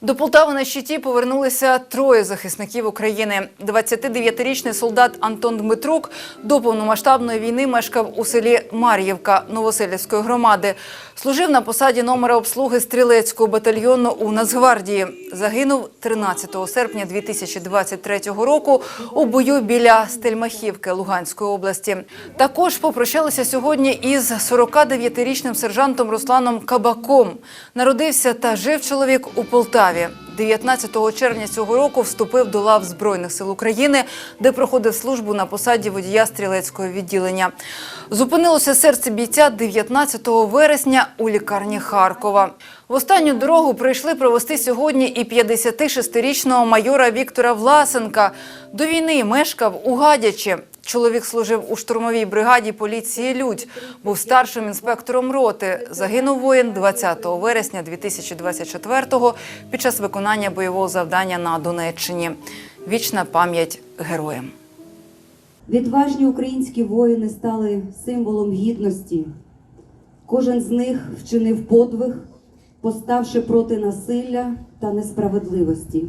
До Полтави на щиті повернулися троє захисників України. 29-річний солдат Антон Дмитрук до повномасштабної війни мешкав у селі Мар'ївка Новоселівської громади. Служив на посаді номера обслуги стрілецького батальйону у Нацгвардії. Загинув 13 серпня 2023 року у бою біля Стельмахівки Луганської області. Також попрощалися сьогодні із 49-річним сержантом Русланом Кабаком. Народився та жив чоловік у Полтаві. 19 червня цього року вступив до лав Збройних сил України, де проходив службу на посаді водія стрілецького відділення. Зупинилося серце бійця 19 вересня у лікарні Харкова. В останню дорогу прийшли провести сьогодні і 56-річного майора Віктора Власенка. До війни мешкав у Гадячі. Чоловік служив у штурмовій бригаді поліції Людь, був старшим інспектором роти. Загинув воїн 20 вересня 2024-го під час виконання бойового завдання на Донеччині. Вічна пам'ять героям. Відважні українські воїни стали символом гідності. Кожен з них вчинив подвиг, поставши проти насилля та несправедливості.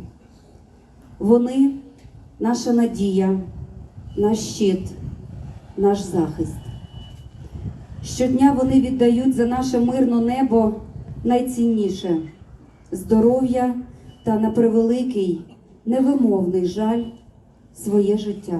Вони наша надія, наш щит, наш захист. Щодня вони віддають за наше мирне небо найцінніше здоров'я та на превеликий, невимовний жаль своє життя.